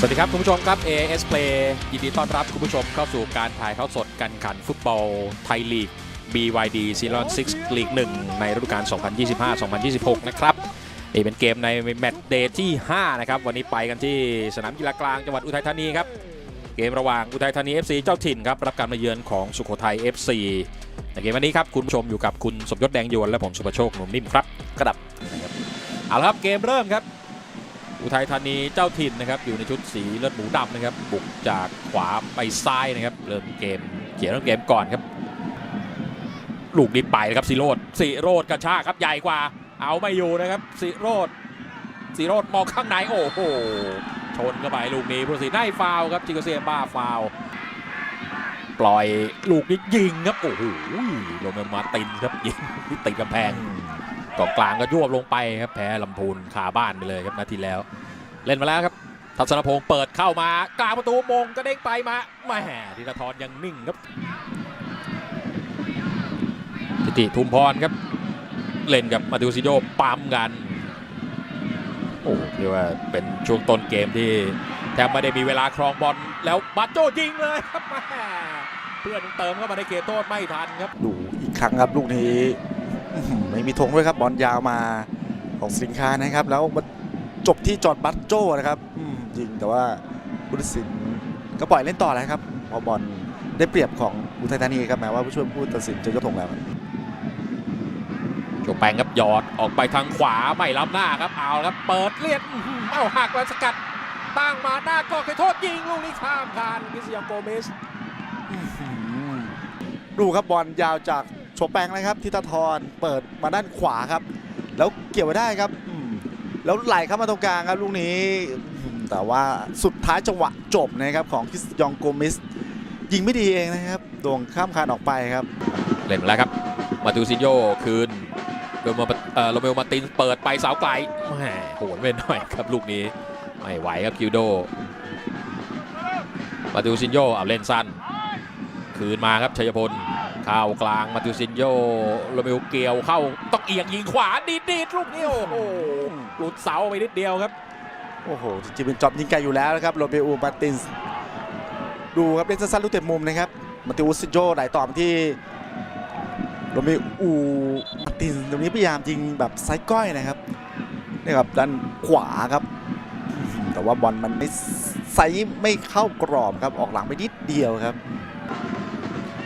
สวัสดีครับคุณผู้ชมครับ AS Play ยินดีต้อนรับคุณผู้ชมเข้าสู่การถ่ายทอดสดการแข่งขันฟุตบอลไทยลีก BYD s e r o n 6ลีก1ในฤดูกาล 2025-2026 นะครับนี่เป็นเกมในแมตช์เดย์ที่ 5 นะครับ วันนี้ไปกันที่สนามกีฬากลางจังหวัดอุทัยธานีครับ เกมระหว่างอุทัยธานี FC เจ้าถิ่นครับ รับการมาเยือนของสุโขทัย FC ในเกมวันนี้ครับ คุณผู้ชมอยู่กับคุณสมยศแดงยวนและผมสุประโชคหนุ่มนิ่มครับกระดับนะครับเอาละครับเกมเริ่มครับ อุทัยธานีเจ้าถิ่นนะครับอยู่ในชุดสีเลือดหมูดำนะครับบุกจากขวาไปซ้ายนะครับเริ่มเกมเขียนเริ่มเกมก่อนครับลูกนี้ไปนะครับสีโรดสีโรดกระชากครับใหญ่กว่า เอาไม่อยู่นะครับสีโรดสีโรดมองข้างในโอ้โหชนเข้าไปลูกนี้ผู้ตัดสินได้ฟาวครับจิโกเซียบ้าฟาว ปล่อยลูกนี้ยิงครับโอ้โหโรเมลมาร์ตินครับยิงที่ติดกำแพงกองกลางก็ยวบลงไปครับแพ้ลำพูนคาบ้านไปเลยครับนาทีแล้ว เล่นมาแล้วครับทัศนพงศ์เปิดเข้ามากลางประตูมงก็เด้งไปมาแหม่ธีรทรยังนิ่งครับทิติทุมพรครับ เล่นกับมาติวซิโดปั๊มกันโอ้เรียกว่าเป็นช่วงต้นเกมที่ แทบไม่ได้มีเวลาครองบอลแล้วบัตโจยิงเลยครับแหม่เพื่อนเติมเข้ามาในเขตโทษไม่ทันครับ ดูอีกครั้งครับลูกนี้อื้อหือไม่มีธงด้วยครับบอลยาวมาของสิงคานะครับ แล้วมาจบที่จอร์ดบัตโจ้นะครับอืมยิงแต่ว่าผู้ตัดสินก็ปล่อยเล่นต่อแล้วครับเพอบอลได้เปรียบของอุทัยธานีครับแม้ว่าผู้ช่วยผู้ตัดสินจะยกธงแล้วโจแปงครับหยอดออกไปทางขวาไม่ล้ำหน้าครับเอาครับเปิดเลียดอื้อหือเอาหักมาสกัด ตั้งมาหน้าก็เคยโทษยิงลูกนี้ข้ามคานกิสยองโกเมสอื้อหือดูครับบอลยาวจากโชแปงนะครับทิตาทรเปิดมาด้านขวาครับ แล้วเกี่ยวไว้ได้ครับอืมแล้วไหลเข้ามาตรงกลางครับลูกนี้อืมแต่ว่าสุดท้ายจังหวะจบนะครับของคริสยองโกมิส ยิงไม่ดีเองนะครับโด่งข้ามคานออกไปครับ เล่นมาแล้วครับ มาตูซินโยคืนโรเมลเอ่อโรเมลมาร์ตินเปิดไปเสาไกลแหมโหนไปหน่อยครับลูกนี้ ไม่ไหวครับคิวโด มาตูซินโยเอาเล่นสั้น คืนมาครับชัยพลเข้ากลางมาตูซินโยโรเมลเกียวเข้าต้องเอียงยิงขวาดีดๆลูกนี้โอ้โหหลุดเสาไปนิดเดียวครับ โอ้โหจริงๆเป็นจอบยิงไกลอยู่แล้วนะครับโรเบอูมาตินส์ดูครับเล่นสั้นๆลูกเตะมุมนะครับมาติอุสซิโจไหลต่อมาที่โรเบอูมาตินส์ตรงนี้พยายามยิงแบบไซส์ก้อยนะครับนี่ครับด้านขวาครับ แต่ว่าบอลมันไม่ไซส์ไม่เข้ากรอบครับออกหลังไปนิดเดียวครับ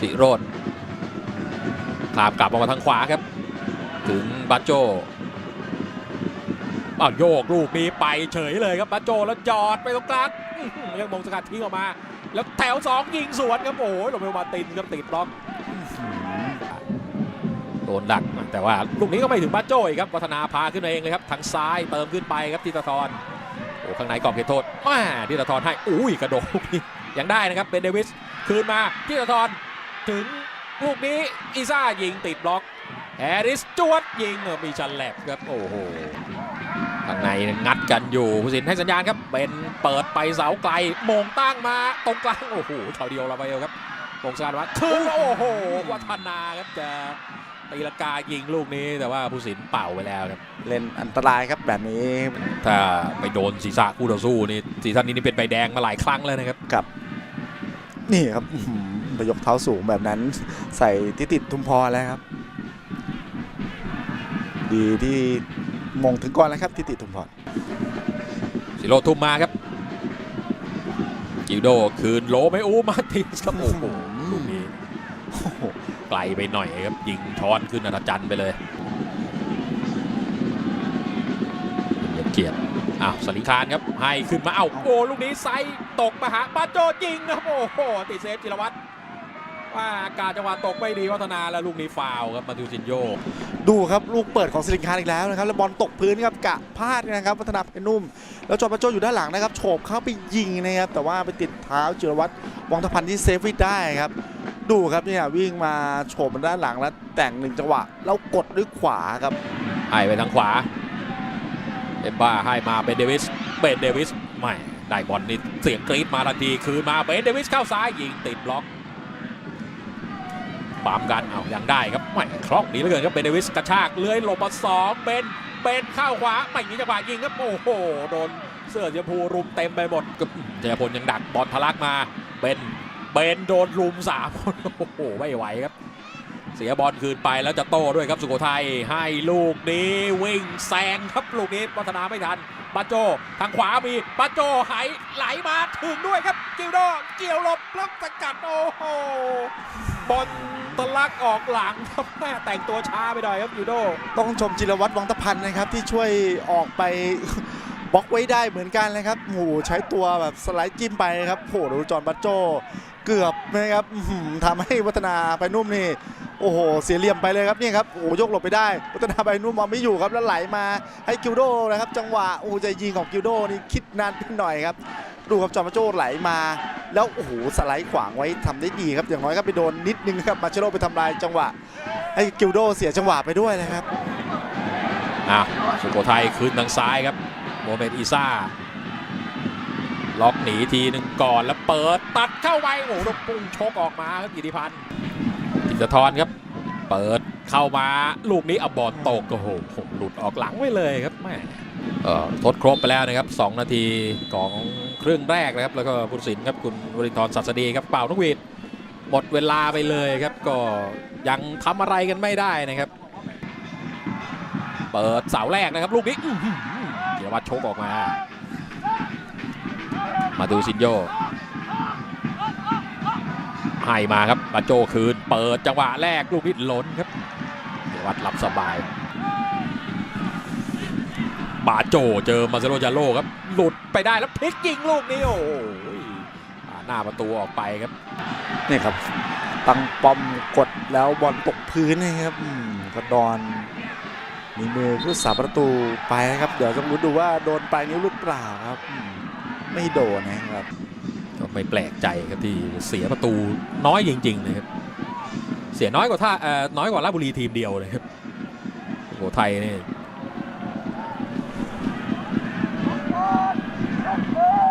สิโรดขามกลับออกมาทางขวาครับ ถึงบัตโจอ้าวโยกลูกนี้ไปเฉยเลยครับบัตโจแล้วจอดไปตรงกลางยังมงสกัดทิ้งออกมา แล้วแถวสองยิงสวนครับโอ้ยโรเมมาตินครับติดบล็อกโดนดักแต่ว่าลูกนี้ก็ไม่ถึงบัตโจอีกครับวัฒนาพาขึ้นเองเลยครับทางซ้ายเติมขึ้นไปครับทิตาทร อ้ข้างในกรอบเขตโทษแม่ทิตาทรให้อุ้ยกระโดดลูกนี้ยังได้นะครับเบนเดวิสคืนมาทิตาทรถึงลูกนี้อีซ่ายิงติดบล็อกแฮริสจวดยิงเออมีชันแลบครับโอ้โหข้างในงัดกันอยู่ผู้สินให้สัญญาณครับเป็นเปิดไปเสาไกลมงตั้งมาตรงกลางโอ้โหเท่าเดียวลาไปเอลครับมงสกัดวัดถึงโอ้โหวัฒนาครับจะ ตีลงกายิงลูกนี้แต่ว่าผู้สินเป่าไปแล้วครับเล่นอันตรายครับแบบนี้ ถ้าไปโดนศีรษะคู่ต่อสู้นี่ซีซั่นนี้นี่เป็นใบแดงมาหลายครั้งแล้วนะครับกับ นี่ครับอื้อหือไปยกเท้าสูงแบบนั้น ใส่ที่ติดทุมพรแล้วครับ ดีที่มงถึงก่อนแล้วครับที่ติดทุมพรสิโรทุ่มมาครับกิลโดคืนโลไม่อูมาร์ตินส์ครับโอ้โหลูกนี้โอ้โห ไกลไปหน่อยครับ ยิงช้อนขึ้นอัศจรรย์ไปเลยเงียดเกียรติอ้าวสลิงคารครับ ให้ขึ้นมาเอ้าโอ้ลูกนี้ไซส์ตกมาหาปาโจยิงครับโอ้โหติดเซฟจิรวัตรว่าการจังหวะตกไม่ดีวัฒนาแล้วลูกนี้ฟาวครับมาติวซินโย ดูครับลูกเปิดของสิริงคานอีกแล้วนะครับแล้วบอลตกพื้นครับกะพลาดนะครับวัฒนาเพชรนุ่ม แล้วจอร์ปาโจอยู่ด้านหลังนะครับโฉบเข้าไปยิงนะครับแต่ว่าไปติดเท้าจิรวัตรวังทพันธ์ที่เซฟไว้ได้ครับ ดูครับเนี่ยวิ่งมาโฉบมาด้านหลังแล้วแต่งหนึ่งจังหวะ แล้วกดด้วยขวาครับให้ไปทางขวาเอ็มบ้าให้มาเบนเดวิสเบนเดวิสไม่ได้บอลนี่เสียงกรี๊ดมาทันทีคืนมาเบนเดวิสเข้าซ้ายยิงติดบล็อกปามกันเอายังได้ครับไม่คล่องดีเหลือเกินครับเบนเดวิสกระชากเลื้อยหลบมาสองเบนเบนเข้าขวาไม่มีจังหวะยิงครับโอ้โหโดนเสื้อสีชมพูรุมเต็มไปหมดเจยพลยังดักบอลทะลักมาเบน เบนโดนรุมสามโอ้โหไม่ไหวครับ เสียบอลคืนไปแล้วจะโต้ด้วยครับสุโขทัยให้ลูกนี้วิ่งแซงครับลูกนี้พัฒนาไม่ทันปาโจทางขวามีปาโจไหายไหลมาถึงด้วยครับกิลโดเกี่ยวหลบแล้วสกัดโอ้โหบอลตะลักออกหลังครับแม่แต่งตัวช้าไปหน่อยครับกิลโดต้องชมจิรวัตรวังตะพันนะครับที่ช่วยออกไปบล็อกไว้ได้เหมือนกันเลยครับโอ้โหใช้ตัวแบบสไลด์จิ้มไปครับโอ้โหดูจอห์นบัตโจ เกือบนะครับอื้อหือทำให้วัฒนาไปนุ่มนี่โอ้โหเสียเหลี่ยมไปเลยครับนี่ครับโอ้ยกหลบไปได้ วัฒนาไปนุ่มมองไม่อยู่ครับแล้วไหลมาให้กิลโดนะครับจังหวะโอ้โหจะยิงของกิลโดนี่คิดนานไปหน่อยครับดูครับจอห์นบัตโจ้ไหลมา แล้วโอ้โหสไลด์ขวางไว้ทำได้ดีครับอย่างน้อยก็ไปโดนนิดนึงครับมาเชโรไปทำลายจังหวะ ให้กิลโดเสียจังหวะไปด้วยนะครับอะสุโขทัยคืนทางซ้ายครับโมเมดอีซ่า ล็อกหนีทีหนึ่งก่อนแล้วเปิดตัดเข้าไปโอ้โหล้วปุ่งชกออกมาครับกิติพันธ์กิตทรครับ เปิดเข้ามาลูกนี้เอาบอลตกโอ้โหหลุดออกหลังไว้เลยครับแม่เอ่อทดครบไปแล้วนะครับ 2 นาทีของครึ่งแรกนะครับ แล้วก็ผู้ตัดสินครับคุณวรินทร์ศัสดีครับเป่านกหวีดหมดเวลาไปเลยครับ ก็ยังทำอะไรกันไม่ได้นะครับ เปิดเสาแรกนะครับ ลูกนี้เกียรวัตรชกออกมา มาดูซินโยให้มาครับปาโจคืน เปิดจังหวะแรกลูกนี้ล้นครับวัตรรับสบายบาโจเจอมาเซโรจาโลครับ หลุดไปได้แล้วพลิกยิงลูกนี้โอ้โหน้าประตูออกไปครับนี่ครับ ตั้งปอมกดแล้วบอลตกพื้นนะครับกระดอนมีมือผู้สาประตูไปนะครับ เดี๋ยวต้องรู้ดูว่าโดนปลายนิ้วหรือเปล่าครับ ไม่โดนนะครับก็ไม่แปลกใจครับที่เสียประตูน้อยจริงๆนะครับเสียน้อยกว่าท่าเอ่อน้อยกว่าราชบุรีทีมเดียวเลยครับโอ้โหไทยนี่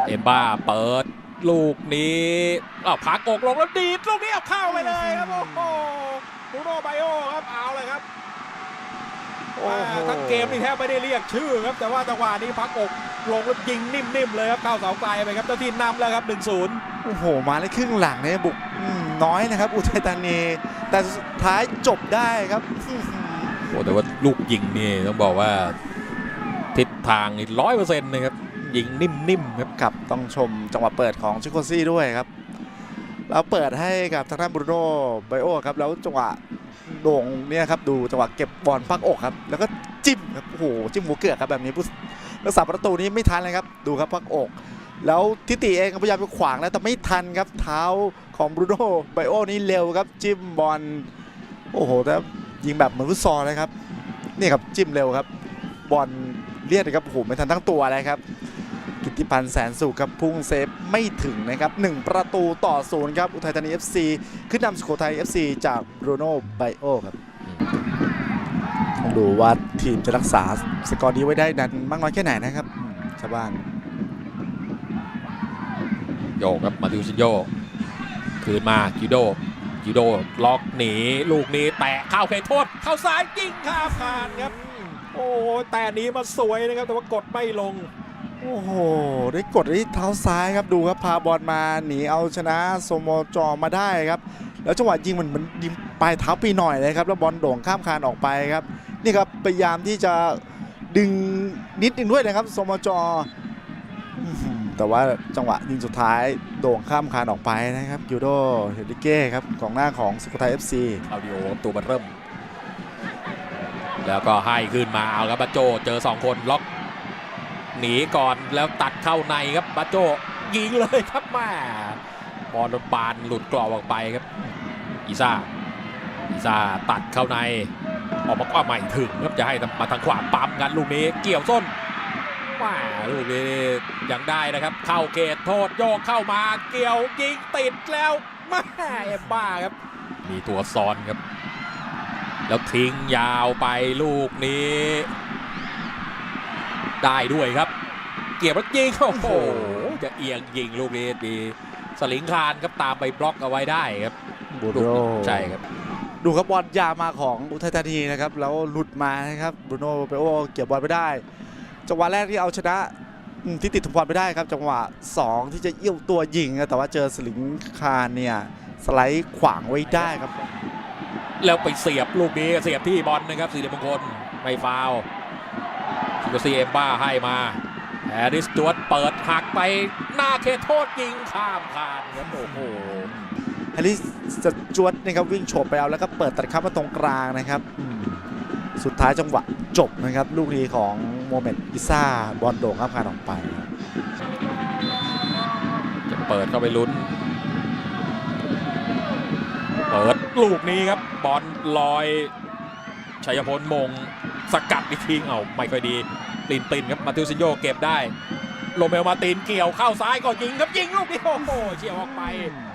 เอ็มบ้าเปิดลูกนี้อ้าวพักอกลงแล้วดีดลูกนี้เอาเข้าไปเลยครับ โอ้โหบูโนไบโอครับเอาเลยครับโอ้โหทั้งเกมนี่แทบไม่ได้เรียกชื่อครับ แต่ว่าจังหวะนี้พักอก ลงแล้วยิงนิ่มๆเลยครับเข้าเสาไกลไปครับเจ้าทีนนำแล้วครับ1-0โอ้โห มาในครึ่งหลังเนี่ยบุกอืมน้อยนะครับ อุทัยธานีแต่สุดท้ายจบได้ครับอื้อหือโอ้แต่ว่าลูกยิงนี่ต้องบอกว่า ทิศทางนี่ร้อยเปอร์เซ็นต์นะครับยิงนิ่มๆครับครับต้องชมจังหวะเปิดของชิโกซี่ด้วยครับแล้วเปิดให้กับทางด้านบรูโน่ไบโอครับแล้วจังหวะโด่งเนี่ยครับดูจังหวะเก็บบอลพักอกครับ แล้วก็จิ้มครับโอ้โหจิ้มหัวเกือกครับแบบนี้ผู้ รักษาประตูนี้ไม่ทันเลยครับ ดูครับพักอก แล้วทิติเองพยายามไปขวางแล้วแต่ไม่ทันครับเท้าของบรูโน่ไบโอนี่เร็วครับจิ้มบอลโอ้โหแต่ยิงแบบเหมือนฟุตซอลเลยครับนี่ครับจิ้มเร็วครับ บอลเลียดครับโอ้โหไม่ทันทั้งตัวเลยครับกิติพันธ์แสนสุขครับพุ่งเซฟไม่ถึงนะครับ 1 ประตูต่อศูนย์ครับ อุทัยธานี FC ขึ้นนำสุโขทัย FC จากบรูโน่ไบโอครับ ดูว่าทีมจะรักษาสกอร์นี้ไว้ได้นานมากน้อยแค่ไหนนะครับอืมชาวบ้านโยกครับมาดิวซินโยคืนมากิโดกิโดล็อกหนีลูกนี้แตะเข้าเขตโทษเข้าซ้ายยิงข้ามคานครับ โอ้แต่หนี้มาสวยนะครับแต่ว่ากดไม่ลง โอ้โหได้กดที่เท้าซ้ายครับดูครับพาบอลมาหนีเอาชนะโซโมจอมาได้ครับ แล้วจังหวะยิงมันเหมือนยิงปลายเท้าปีหน่อยเลยครับแล้วบอลโด่งข้ามคานออกไปครับ นี่ครับพยายามที่จะดึงนิดนึงด้วยนะครับโซโมจออื้อแต่ว่าจังหวะยิงสุดท้ายโด่งข้ามคานออกไปนะครับยูโดเฮดิเก้ครับกองหน้าของสุโขทัย FC เอาดิโอตัวมันเริ่ม แล้วก็ให้ขึ้นมาเอาครับบัจโจเจอ 2 คนล็อก หนีก่อนแล้วตัดเข้าในครับบัจโจยิงเลยครับม่บอลบานหลุดกรอบออกไปครับอีซ่าอีซ่าตัดเข้าใน ออกมาก็ไม่ถึงครับจะให้มาทางขวาปั๊มกันลูกนี้เกี่ยวส้นว้าลูกนี้ยังได้นะครับ เข้าเกตโทษโยกเข้ามาเกี่ยวยิงติดแล้วม่เอ็มบ้าครับ มีตัวซ้อนครับ แล้วทิ้งยาวไปลูกนี้ ได้ด้วยครับ เกี่ยวแล้วยิงโอ้โหจะเอียงยิงลูกนี้ดีสลิงคานครับตามไปบล็อกเอาไว้ได้ครับบูโดใช่ครับ ดูครับบอลยามาของอุทัยธานีนะครับแล้วหลุดมานะครับบรูโน่เปโอเก็บบอลไม่ได้ จังหวะแรกที่เอาชนะที่ติดถุงบอลไม่ได้ครับ จังหวะ 2 ที่จะเอี้ยวตัวยิง แต่ว่าเจอสลิงคารเนี่ยสไลด์ขวางไว้ได้ครับ แล้วไปเสียบลูกนี้เสียบที่บอลนะครับสีเหลืองมงคลไม่ฟาวล์ซิโกซีเอมบ้าให้มาแฮริสจวดเปิดหักไปหน้าเขตโทษยิงข้ามคานครับโอ้โห ฮร์ริสจะจวดนะครับวิ่งโฉบไปเอาแล้วก็เปิดตัดเข้ามาตรงกลางนะครับอืมสุดท้ายจังหวะจบนะครับ ลูกนี้ของโมเมนต์อิซ่าบอลโด่งข้ามคานออกไปครับจะเปิดเข้าไปลุ้น เปิดลูกนี้ครับบอลลอยชัยพลมงสกัดอีกทีเอาไม่ค่อยดีตินตินครับมาติวซินโยเก็บได้ โรเมลมาตินเกี่ยวเข้าซ้ายก็ยิงครับยิงลูกนี้โอ้โหเฉียวออกไปว่า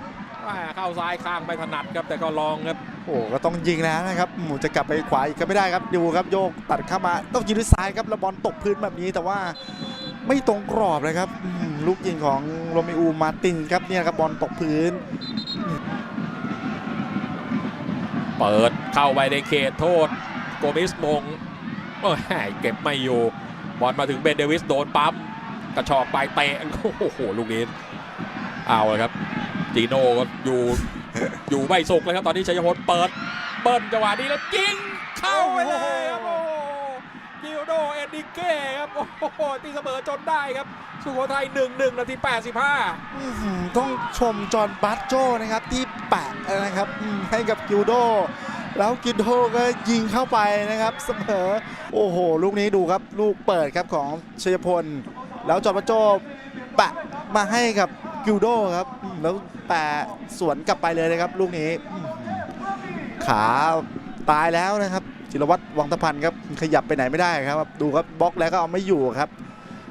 เข้าซ้ายข้างไปถนัดครับแต่ก็ลองครับโอ้ก็ต้องยิงแล้วนะครับหมูจะกลับไปขวาอีกก็ไม่ได้ครับดูครับโยกตัดเข้ามาต้องยิงด้วยซ้ายครับแล้วบอลตกพื้นแบบนี้แต่ว่าไม่ตรงกรอบเลยครับอืมลูกยิงของโรเมอูมาร์ตินครับเนี่ยครับบอลตกพื้น เปิดเข้าไปในเขตโทษโกมิสมงโอ้ยเก็บไม่อยู่บอลมาถึงเบนเดวิสโดนปั๊มกระชอกไปเตะโอ้โหลูกนี้เอาเลยครับ จีโน่ก็อยู่อยู่ไม่สุกเลยครับตอนนี้ชัยพลเปิด เปิ้ลจังหวะนี้แล้วยิงเข้าไปเลยครับโอ้กิโดเอ็นดิเก้ครับโอ้โหตีเสมอจนได้ครับ สุโขทัย1-1นาที 85อื้อหือต้องชมจอห์นบัตโจนะครับที่แปะนะครับให้กับกิโดแล้วกิโดก็ยิงเข้าไปนะครับเสมอโอ้โห ลูกนี้ดูครับลูกเปิดครับของชัยพล แล้วจอห์นบัตโจแปะมาให้กับ กิลโดครับ แล้วแปะสวนกลับไปเลยนะครับ ลูกนี้ ขาตายแล้วนะครับ จิรวัตรวังตะพันครับ ขยับไปไหนไม่ได้ครับ ดูครับบล็อกแล้วก็เอาไม่อยู่ครับ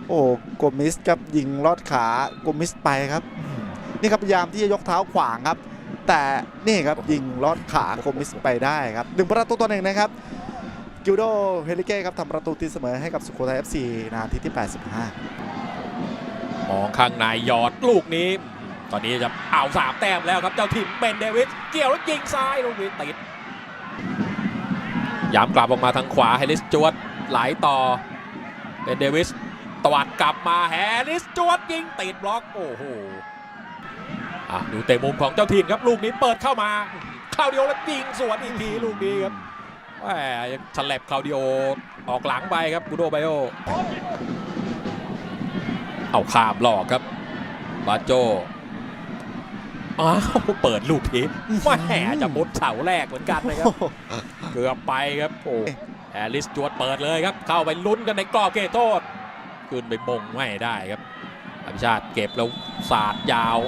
โอ้โกมิสครับยิงลอดขาโกมิสไปครับ นี่ครับพยายามที่จะยกเท้าขวางครับ แต่นี่ครับยิงลอดขาโกมิสไปได้ครับหนึ่งประตูต่อหนึ่งนะครับกิลโดเฮลิเก้ครับทำประตูตีเสมอให้กับสุโขทัย FC นาทีที่ 85 มองข้างในหยอดลูกนี้ ตอนนี้จะเอาสามแต้มแล้วครับเจ้าถิ่นเป็นเดวิสเกี่ยวแล้วยิงซ้ายลูกนี้ติดย้ำกลับออกมาทางขวาแฮริสจวดไหลต่อเป็นเดวิสตวัดกลับมาแฮริสจวดยิงติดบล็อกโอ้โหอะดูเตะมุมของเจ้าถิ่นครับลูกนี้เปิดเข้ามาคลาวดิโอแล้วยิงสวนอีกทีลูกนี้ครับแหมฉลับคลาวดิโอออกหลังไปครับกูโดไบโอ เอาขามหลอกครับบาโจอ้าวเปิดลูกนี้แหมจะมุดเสาแรกเหมือนกันนะครับ เกือบไปครับโอ้แอลิสจวดเปิดเลยครับ เข้าไปลุ้นกันในกรอบเขตโทษขึ้นไปมงไม่ได้ครับอภิชาติเก็บแล้วสาดยาว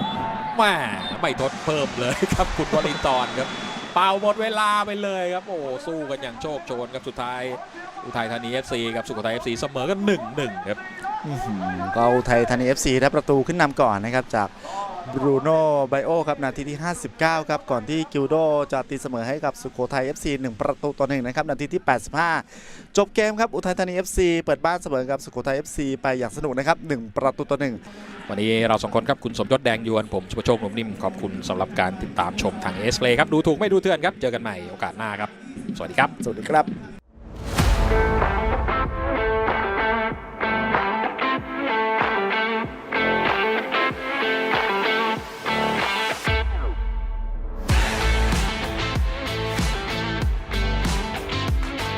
แหม่ไม่ทดเพิ่มเลยครับคุณวลินทรครับ เป่าหมดเวลาไปเลยครับ โอ้สู้กันอย่างโชคโชนครับสุดท้ายอุทัยธานี FC กับสุโขทัย FC เสมอกัน1-1ครับอื้อหือ ก็อุทัยธานี FC ได้ประตูขึ้นนำก่อนนะครับจากบรูโน่ไบโอครับนาทีที่ 59 ครับ ก่อนที่กิลโดจะตีเสมอให้กับสุโขทัย FC 1 ประตูต่อหนึ่งนะครับนาทีที่ 85 จบเกมครับ อุทัยธานี FC เปิดบ้านเสมอกับสุโขทัย FC ไปอย่างสนุกนะครับ 1 ประตูต่อหนึ่งวันนี้เราสองคนครับ คุณสมยศแดงยวน ผมสุภโชคหนุ่มนิ่ม ขอบคุณสำหรับการติดตามชมทางเอสเพลครับ ดูถูกไม่ดูเถื่อนครับ เจอกันใหม่โอกาสหน้าครับ สวัสดีครับ สวัสดีครับ